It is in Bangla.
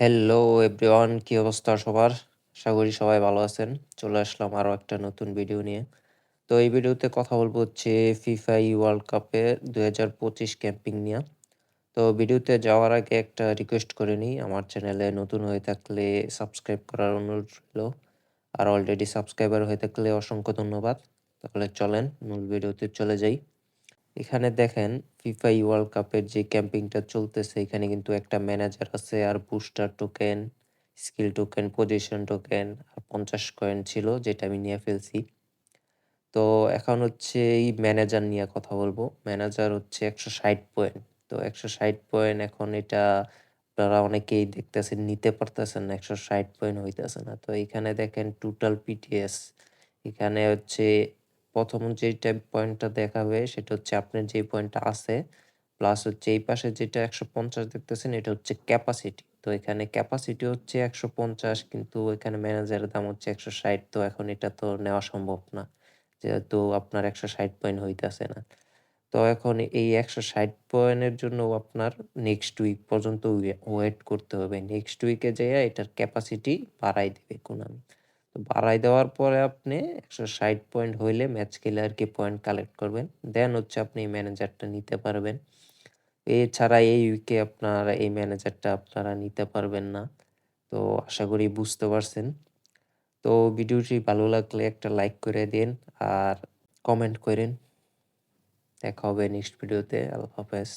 হ্যালো এভরিওয়ান কী অবস্থা সবার? আশা করি সবাই ভালো আছেন। চলে আসলাম আরও একটা নতুন ভিডিও নিয়ে। তো এই ভিডিওতে কথা বলব হচ্ছে ফিফা ওয়ার্ল্ড কাপের ২০২৫ ক্যাম্পিং নিয়ে তো ভিডিওতে যাওয়ার আগে একটা রিকোয়েস্ট করে নিই, আমার চ্যানেলে নতুন হয়ে থাকলে সাবস্ক্রাইব করার অনুরোধ রইল। আর অলরেডি সাবস্ক্রাইবার হয়ে থাকলে অসংখ্য ধন্যবাদ। তাহলে চলেন মূল ভিডিওতে চলে যাই। এখানে দেখেন ফিফা ওয়ার্ল্ড কাপের যে ক্যাম্পিংটা চলতেছে এখানে কিন্তু একটা ম্যানেজার আছে আর booster token, skill token, position token আর ৫০ কয়েন ছিল যেটা আমি নিয়ে ফেলছি। তো এখন হচ্ছে এই ম্যানেজার নিয়ে কথা বলব। ম্যানেজার হচ্ছে ১৬০ পয়েন্ট। তো ১৬০ পয়েন্ট এখন এটা আপনারা অনেকেই দেখতেছেন নিতে পারতেছেন না ১৬০ পয়েন্ট হইতেছে না। তো এখানে দেখেন টোটাল পিটিএস এখানে হচ্ছে প্রথম যেটা পয়েন্টটা দেখাবে সেটা হচ্ছে আপনার যে পয়েন্টটা আছে প্লাস হচ্ছে এই পাশে যেটা একশো পঞ্চাশ দেখতেছেন, এটা হচ্ছে ক্যাপাসিটি তো এখানে ক্যাপাসিটি হচ্ছে একশো পঞ্চাশ, কিন্তু এখানে ম্যানেজারের দাম হচ্ছে একশো ষাট, তো এখন এটা তো নেওয়া সম্ভব না। যেহেতু আপনার একশো ষাট পয়েন্ট হইতেছে না। তো এখন এই একশো ষাট পয়েন্টের জন্য আপনার নেক্সট উইক পর্যন্ত ওয়েট করতে হবে। নেক্সট উইকে যেয়ে এটার ক্যাপাসিটি বাড়াই দেবে কোনামি তো বাড়াই দেওয়ার পরে আপনি একশো ষাট পয়েন্ট হইলে ম্যাচ খেলে আর কি পয়েন্ট কালেক্ট করবেন। দেন হচ্ছে আপনি এই ম্যানেজারটা নিতে পারবেন। এছাড়া এই উইকে আপনার এই ম্যানেজারটা আপনারা নিতে পারবেন না। তো আশা করি বুঝতে পারছেন। তো ভিডিওটি ভালো লাগলে একটা লাইক করে দিন আর কমেন্ট করেন। দেখা হবে নেক্সট ভিডিওতে আল্লাহ হাফেজ।